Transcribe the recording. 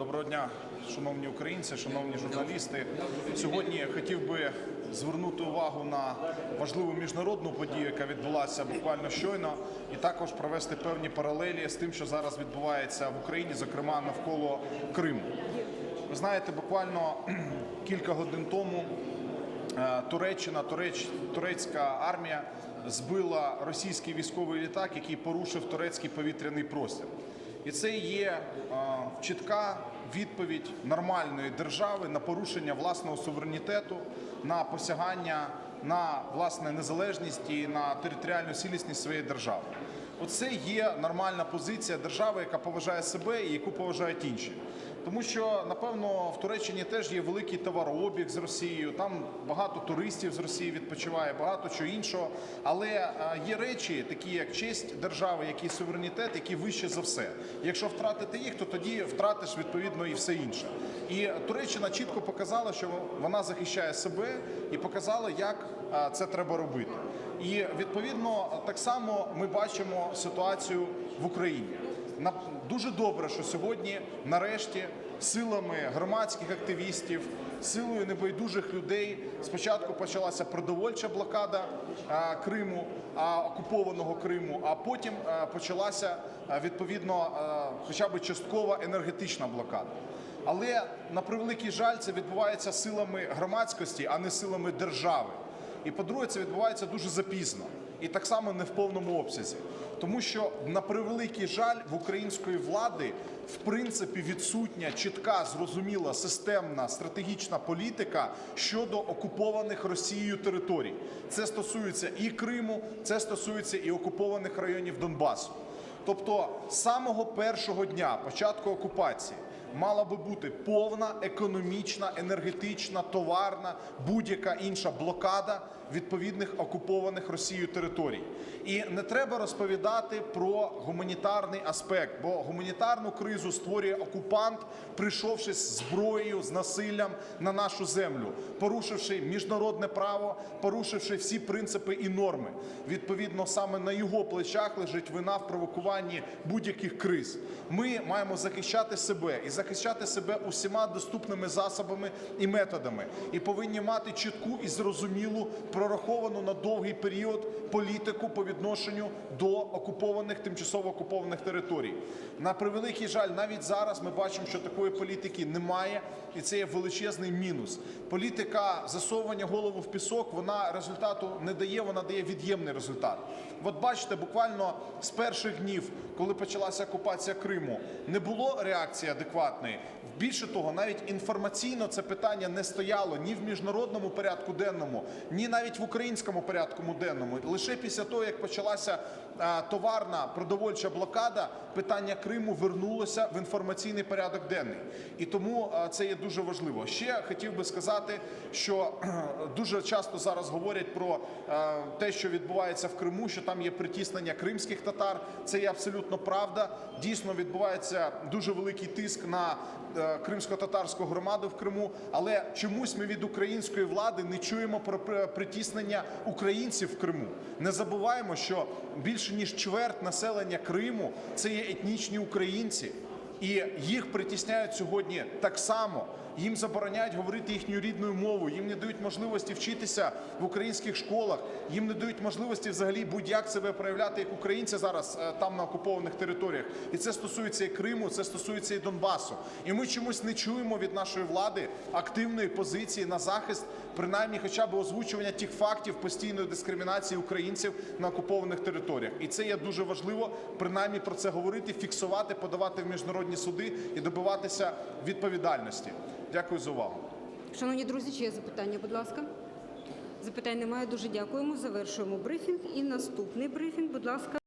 Доброго дня, шановні українці, шановні журналісти. Сьогодні хотів би звернути увагу на важливу міжнародну подію, яка відбулася буквально щойно, і також провести певні паралелі з тим, що зараз відбувається в Україні, зокрема навколо Криму. Ви знаєте, буквально кілька годин тому Е, Туреччина, Туреч, турецька армія збила російський військовий літак, який порушив турецький повітряний простір. І це є чітка відповідь нормальної держави на порушення власного суверенітету, на посягання на власне незалежність і на територіальну цілісність своєї держави. Оце є нормальна позиція держави, яка поважає себе і яку поважають інші. Тому що напевно в Туреччині теж є великий товарообіг з Росією. Там багато туристів з Росії відпочиває, багато чого іншого. Але е, є речі, такі як честь держави, як і суверенітет, які вище за все. Якщо втратити їх, то тоді втратиш відповідно і все інше. І Туреччина чітко показала, що вона захищає себе і показала, як е, це треба робити. І відповідно так само ми бачимо ситуацію в Україні. Дуже добре, що сьогодні, нарешті, силами громадських активістів, силою небайдужих людей, спочатку почалася продовольча блокада Криму, а, окупованого Криму, а потім почалася відповідно, хоча б часткова енергетична блокада. Але на превеликий жаль, це відбувається силами громадськості, а не силами держави. І по-друге, це відбувається дуже запізно і так само не в повному обсязі. Тому що на превеликий жаль в української влади в принципі відсутня чітка, зрозуміла системна стратегічна політика щодо окупованих Росією територій. Це стосується і Криму, це стосується і окупованих районів Донбасу. Тобто з самого першого дня початку окупації мала би бути повна економічна, енергетична, товарна, будь-яка інша блокада відповідних окупованих Росією територій. І не треба розповідати про гуманітарний аспект, бо гуманітарну кризу створює окупант, прийшовши зброєю, з насиллям на нашу землю, порушивши міжнародне право, порушивши всі принципи і норми. Відповідно, саме на його плечах лежить вина в провокуванні будь-яких криз. Ми маємо захищати себе і захищати себе усіма доступними засобами і методами, і повинні мати чітку і зрозумілу прораховану на довгий період політику по відношенню до окупованих тимчасово окупованих територій. На превеликий жаль, навіть зараз ми бачимо, що такої політики немає, і це є величезний мінус. Політика засовування голову в пісок, вона результату не дає, вона дає від'ємний результат. От бачите, буквально з перших днів, коли почалася окупація Криму, не було реакції адекватної. Більше того, навіть інформаційно це питання не стояло ні в міжнародному порядку денному, ні навіть в українському порядку денному. Лише після того, як почалася товарна продовольча блокада, питання Криму вернулося в інформаційний порядок денний. І тому це є дуже важливо. Ще хотів би сказати, що дуже часто зараз говорять про те, що відбувається в Криму, що там є притіснення кримських татар. Це є абсолютно правда. Дійсно відбувається дуже великий тиск на е, кримсько-татарську громаду в Криму. Але чомусь ми від української влади не чуємо про притіснення українців в Криму. Не забуваємо, що більше ніж чверть населення Криму це є етнічні українці. І їх притісняють сьогодні так само. Їм забороняють говорити їхньою рідною мовою, їм не дають можливості вчитися в українських школах, їм не дають можливості взагалі будь-як себе проявляти як українці зараз е, там на окупованих територіях. І це стосується і Криму, це стосується і Донбасу. І ми чомусь не чуємо від нашої влади активної позиції на захист, принаймні, хоча б озвучування тих фактів постійної дискримінації українців на окупованих територіях. І це є дуже важливо, принаймні про це говорити, фіксувати, подавати в міжнародні суди і добиватися відповідальності. Дякую за увагу. Шановні друзі, чи є запитання, будь ласка? Запитань немає. Дуже дякуємо. Завершуємо брифінг. І наступний брифінг, будь ласка.